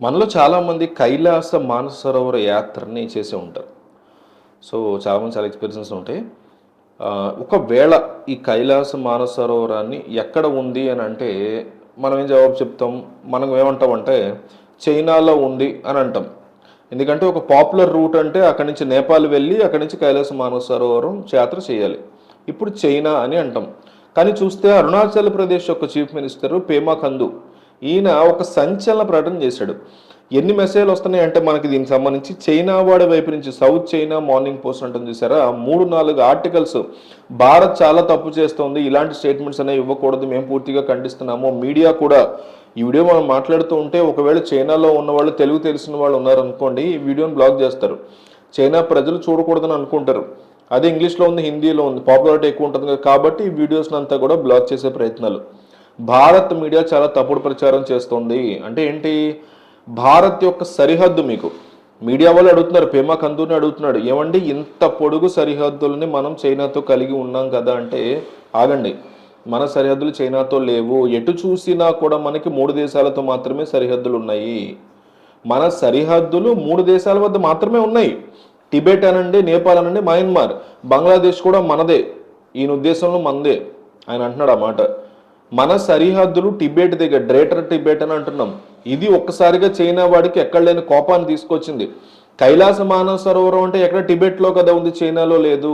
మనలో చాలామంది కైలాస మానసరోవర యాత్రని చేసే ఉంటారు. సో చాలామంది చాలా ఎక్స్పీరియన్స్ ఉంటాయి. ఒకవేళ ఈ కైలాస మానసరోవరాన్ని ఎక్కడ ఉంది అని అంటే మనం ఏం జవాబు చెప్తాం? మనం ఏమంటాం అంటే చైనాలో ఉంది అని అంటాం. ఎందుకంటే ఒక పాపులర్ రూట్ అంటే అక్కడి నుంచి నేపాల్ వెళ్ళి అక్కడి నుంచి కైలాస మానసరోవరం యాత్ర చేయాలి. ఇప్పుడు చైనా అని అంటాం. కానీ చూస్తే అరుణాచల్ ప్రదేశ్ యొక్క చీఫ్ మినిస్టర్ పేమా కందు ఈయన ఒక సంచలన ప్రకటన చేశాడు. ఎన్ని మెసేజ్లు వస్తున్నాయి అంటే మనకి దీనికి సంబంధించి చైనా వాడి వైపు నుంచి సౌత్ చైనా మార్నింగ్ పోస్ట్ అంటుంది చూసారా? మూడు నాలుగు ఆర్టికల్స్ భారత్ చాలా తప్పు చేస్తోంది ఇలాంటి స్టేట్మెంట్స్ అనేవి ఇవ్వకూడదు మేము పూర్తిగా ఖండిస్తున్నాము. మీడియా కూడా ఈ వీడియో మనం మాట్లాడుతూ ఉంటే ఒకవేళ చైనాలో ఉన్న వాళ్ళు తెలుగు తెలిసిన వాళ్ళు ఉన్నారనుకోండి ఈ వీడియోని బ్లాక్ చేస్తారు. చైనా ప్రజలు చూడకూడదని అనుకుంటారు. అదే ఇంగ్లీష్లో ఉంది హిందీలో ఉంది పాపులారిటీ ఎక్కువ ఉంటుంది కాబట్టి ఈ వీడియోస్ అంతా కూడా బ్లాక్ చేసే ప్రయత్నాలు. భారత్ మీడియా చాలా తప్పుడు ప్రచారం చేస్తుంది. అంటే ఏంటి? భారత్ యొక్క సరిహద్దు మీకు. మీడియా వాళ్ళు అడుగుతున్నారు పేమా కందుని అడుగుతున్నాడు. ఏమండి? ఇంత పొడుగు సరిహద్దుల్ని మనం చైనాతో కలిగి ఉన్నాం కదా అంటే ఆగండి. మన సరిహద్దులు చైనాతో లేవు. ఎటు చూసినా కూడా మనకి మూడు దేశాలతో మాత్రమే సరిహద్దులు ఉన్నాయి. మన సరిహద్దులు మూడు దేశాల వద్ద మాత్రమే ఉన్నాయి. టిబెట్ అనండి నేపాల్ అనండి మయన్మార్. బంగ్లాదేశ్ కూడా మనదే. ఈయన ఉద్దేశంలో మనదే ఆయన అంటున్నాడు ఆ మాట. మన సరిహద్దులు టిబెట్ దగ్గర గ్రేటర్ టిబెట్ అని అంటున్నాం. ఇది ఒక్కసారిగా చైనా వాడికి ఎక్కడ లేని కోపాన్ని తీసుకొచ్చింది. కైలాస మానవ సరోవరం అంటే ఎక్కడ టిబెట్లో కదా ఉంది చైనాలో లేదు.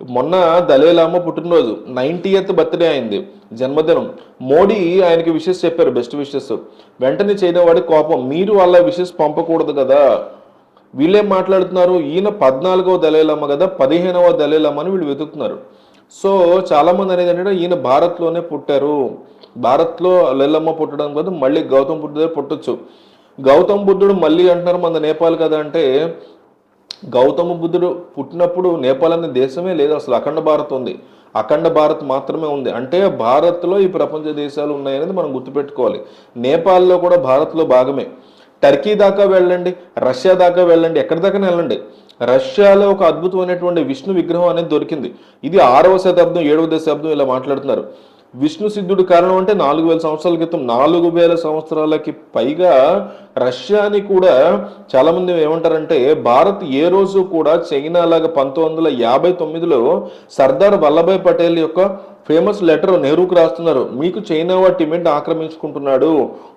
మొన్న దలేలామ పుట్టినరోజు నైన్టీయత్ బర్త్డే అయింది జన్మదినం. మోడీ ఆయనకి విషెస్ చెప్పారు బెస్ట్ విషెస్. వెంటనే చైనా వాడి కోపం మీరు వాళ్ళ విషెస్ పంపకూడదు కదా. వీళ్ళేం మాట్లాడుతున్నారు? ఈయన పద్నాలుగవ దళైలమ్మ కదా పదిహేనవ దళైలమ్మ అని వీళ్ళు వెతుకుతున్నారు. సో చాలా మంది అనేది ఏంటంటే ఈయన భారత్లోనే పుట్టారు. భారత్లో లెల్లమ్మ పుట్టడం కాదు మళ్ళీ గౌతమ్ బుద్ధుడే పుట్టొచ్చు. గౌతమ్ బుద్ధుడు మళ్ళీ అంటున్నారు మన నేపాల్ కదా అంటే గౌతమ బుద్ధుడు పుట్టినప్పుడు నేపాల్ అనే దేశమే లేదు అసలు అఖండ భారత్ ఉంది. అఖండ భారత్ మాత్రమే ఉంది. అంటే భారత్లో ఈ ప్రపంచ దేశాలు ఉన్నాయనేది మనం గుర్తుపెట్టుకోవాలి. నేపాల్లో కూడా భారత్లో భాగమే. టర్కీ దాకా వెళ్ళండి రష్యా దాకా వెళ్ళండి ఎక్కడి దాకా వెళ్ళండి. రష్యాలో ఒక అద్భుతమైనటువంటి విష్ణు విగ్రహం అనేది దొరికింది. ఇది ఆరవ శతాబ్దం ఏడవ దశాబ్దం ఇలా మాట్లాడుతున్నారు. విష్ణు సిద్ధుడు కారణం అంటే నాలుగు వేల సంవత్సరాల క్రితం నాలుగు వేల సంవత్సరాలకి పైగా రష్యాని కూడా చాలా మంది ఏమంటారంటే భారత్ ఏ రోజు కూడా చైనా లాగా పంతొమ్మిది వందల యాభై తొమ్మిదిలో సర్దార్ వల్లభాయ్ పటేల్ యొక్క ఫేమస్ లెటర్ నెహ్రూకు రాస్తున్నారు. మీకు చైనా వాడు టిబెట్ ఆక్రమించుకుంటున్నాడు.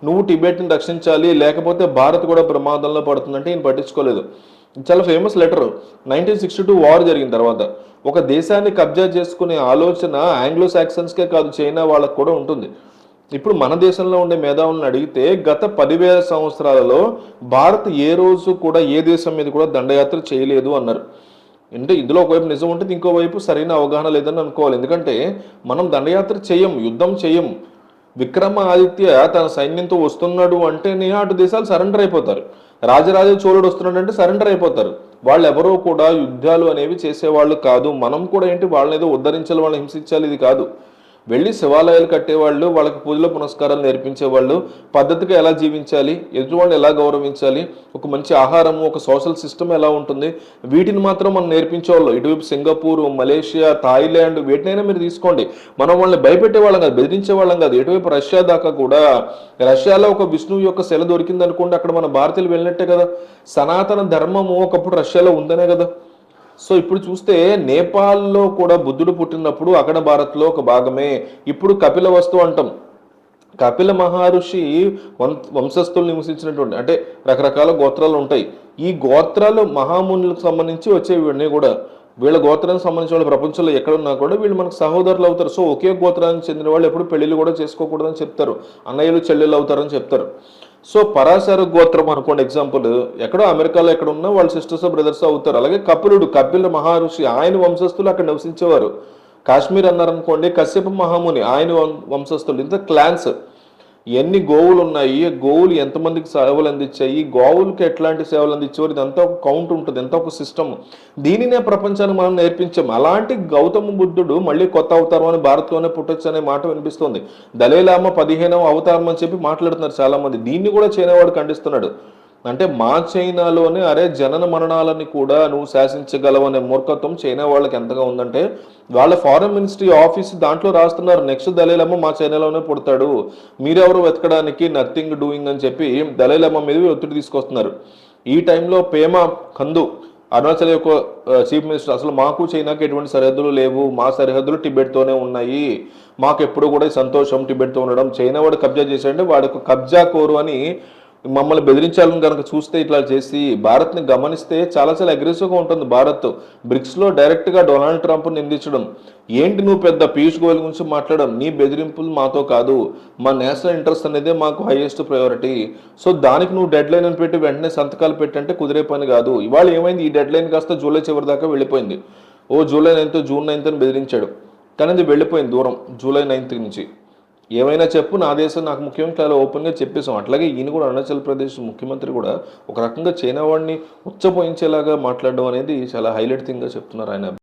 నువ్వు టిబెట్ని రక్షించాలి. లేకపోతే భారత్ కూడా ప్రమాదంలో పడుతుందంటే ఈయన పట్టించుకోలేదు. చాలా famous letter nineteen sixty two war జరిగిన తర్వాత ఒక దేశాన్ని కబ్జా చేసుకునే ఆలోచన ఆంగ్లో సాక్సన్స్కే కాదు చైనా వాళ్ళకు కూడా ఉంటుంది. ఇప్పుడు మన దేశంలో ఉండే మేధావులను అడిగితే గత పదివేల సంవత్సరాలలో భారత్ ఏ రోజు కూడా ఏ దేశం మీద కూడా దండయాత్ర చేయలేదు అన్నారు. అంటే ఇందులో ఒకవైపు నిజం ఉంటుంది ఇంకోవైపు సరైన అవగాహన లేదని అనుకోవాలి. ఎందుకంటే మనం దండయాత్ర చేయం యుద్ధం చేయం. విక్రమాదిత్య తన సైన్యంతో వస్తున్నాడు అంటేనే అటు దేశాలు సరెండర్ అయిపోతారు. రాజరాజ చోళుడు వస్తున్నాడు అంటే సరెండర్ అయిపోతారు. వాళ్ళు ఎవరో కూడా యుద్ధాలు అనేవి చేసేవాళ్ళు కాదు. మనం కూడా ఏంటి వాళ్ళని ఏదో ఉద్ధరించాలి వాళ్ళని హింసించాలి ఇది కాదు. వెళ్ళి శివాలయాలు కట్టేవాళ్ళు వాళ్ళకి పూజల పునస్కారాలు నేర్పించేవాళ్ళు పద్ధతిగా ఎలా జీవించాలి ఎదుటివాళ్ళని ఎలా గౌరవించాలి ఒక మంచి ఆహారము ఒక సోషల్ సిస్టమ్ ఎలా ఉంటుంది వీటిని మాత్రం మనం నేర్పించేవాళ్ళు. ఇటువైపు సింగపూర్ మలేషియా థాయిలాండ్ వీటినైనా మీరు తీసుకోండి. మనం వాళ్ళని భయపెట్టే వాళ్ళం కాదు బెదిరించే వాళ్ళం కాదు. ఎటువైపు రష్యా దాకా కూడా రష్యాలో ఒక విష్ణువు యొక్క శిల దొరికింది అనుకోండి అక్కడ మన భారతీయులు వెళ్ళినట్టే కదా. సనాతన ధర్మము ఒకప్పుడు రష్యాలో ఉందనే కదా. సో ఇప్పుడు చూస్తే నేపాల్లో కూడా బుద్ధుడు పుట్టినప్పుడు అఖండ భారత్లో ఒక భాగమే. ఇప్పుడు కపిల వస్తు అంటాం. కపిల మహర్షి వం వంశస్థులు నివసించినటువంటి అంటే రకరకాల గోత్రాలు ఉంటాయి. ఈ గోత్రాలు మహామునులకు సంబంధించి వచ్చేవన్నీ కూడా. వీళ్ళ గోత్రానికి సంబంధించిన వాళ్ళు ప్రపంచంలో ఎక్కడున్నా కూడా వీళ్ళు మనకు సహోదరులు అవుతారు. సో ఒకే గోత్రానికి చెందిన వాళ్ళు ఎప్పుడు పెళ్ళిళ్ళు కూడా చేసుకోకూడదని చెప్తారు. అన్నయ్యలు చెల్లెలు అవుతారని చెప్తారు. సో పరాశర గోత్రం అనుకోండి ఎగ్జాంపుల్ ఎక్కడో అమెరికాలో ఎక్కడ ఉన్నా వాళ్ళ సిస్టర్స్ బ్రదర్స్ అవుతారు. అలాగే కపిలుడు కపిల మహర్షి ఆయన వంశస్థులు అక్కడ నివసించేవారు. కాశ్మీర్ అన్నారనుకోండి కశ్యప మహాముని ఆయన వం- వంశస్థులు ఇంత క్లాన్స్ ఎన్ని గోవులు ఉన్నాయి గోవులు ఎంతమందికి సేవలు అందించాయి గోవులకి ఎట్లాంటి సేవలు అందించేవారు ఇదంతా ఒక కౌంట్ ఉంటుంది ఎంత ఒక సిస్టమ్ దీనినే ప్రపంచానికి మనం నేర్పించాం. అలాంటి గౌతమ బుద్ధుడు మళ్ళీ కొత్త అవతారం అని భారత్లోనే పుట్టొచ్చు అనే మాట వినిపిస్తుంది. దళైలామ పదిహేనవ అవతారం అని చెప్పి మాట్లాడుతున్నారు చాలా మంది దీన్ని కూడా చైనా వాడు ఖండిస్తున్నాడు. అంటే మా చైనాలోనే అరే జనన మరణాలని కూడా నువ్వు శాసించగలవనే మూర్ఖత్వం చైనా వాళ్ళకి ఎంతగా ఉందంటే వాళ్ళ ఫారెన్ మినిస్ట్రీ ఆఫీస్ దాంట్లో రాస్తున్నారు. నెక్స్ట్ దళైలమ్మ మా చైనాలోనే పుడతాడు. మీరెవరు వెతకడానికి నథింగ్ డూయింగ్ అని చెప్పి దళైలమ్మ మీద ఒత్తిడి తీసుకొస్తున్నారు. ఈ టైంలో పేమ కందు అరుణాచల్ యొక్క చీఫ్ మినిస్టర్ అసలు మాకు చైనాకి ఎటువంటి సరిహద్దులు లేవు. మా సరిహద్దులు టిబెట్తోనే ఉన్నాయి. మాకు ఎప్పుడు కూడా సంతోషం టిబెట్తో ఉండడం. చైనా వాడు కబ్జా చేశాడంటే వాడు కబ్జా కోరు అని మమ్మల్ని బెదిరించాలని కనుక చూస్తే ఇట్లా చేసి భారత్ని గమనిస్తే చాలా చాలా అగ్రెసివ్గా ఉంటుంది భారత్. బ్రిక్స్లో డైరెక్ట్గా డొనాల్డ్ ట్రంప్ నిందించడం. ఏంటి నువ్వు పెద్ద పీయూష్ గోయల్ గురించి మాట్లాడడం? నీ బెదిరింపులు మాతో కాదు. మా నేషనల్ ఇంట్రెస్ట్ అనేది మాకు హైయెస్ట్ ప్రయారిటీ సో దానికి నువ్వు డెడ్ లైన్ అని పెట్టి వెంటనే సంతకాలు పెట్టంటే కుదిరే పని కాదు. ఇవాళ ఏమైంది? ఈ డెడ్ లైన్ కాస్త జూలై చివరి దాకా వెళ్ళిపోయింది. ఓ జూలై నైన్త్ జూన్ నైన్త్ అని బెదిరించాడు. కానీ అది వెళ్ళిపోయింది దూరం జూలై నైన్త్ నుంచి. ఏమైనా చెప్పు నా దేశం నాకు ముఖ్యం చాలా ఓపెన్గా చెప్పేసాం అట్లాగే ఈయన కూడా అరుణాచల్ ప్రదేశ్ ముఖ్యమంత్రి కూడా ఒక రకంగా చైనా వాడిని ఉచ్చపోయించేలాగా మాట్లాడడం అనేది చాలా హైలైట్ థింగ్గా చెప్తున్నారు ఆయన.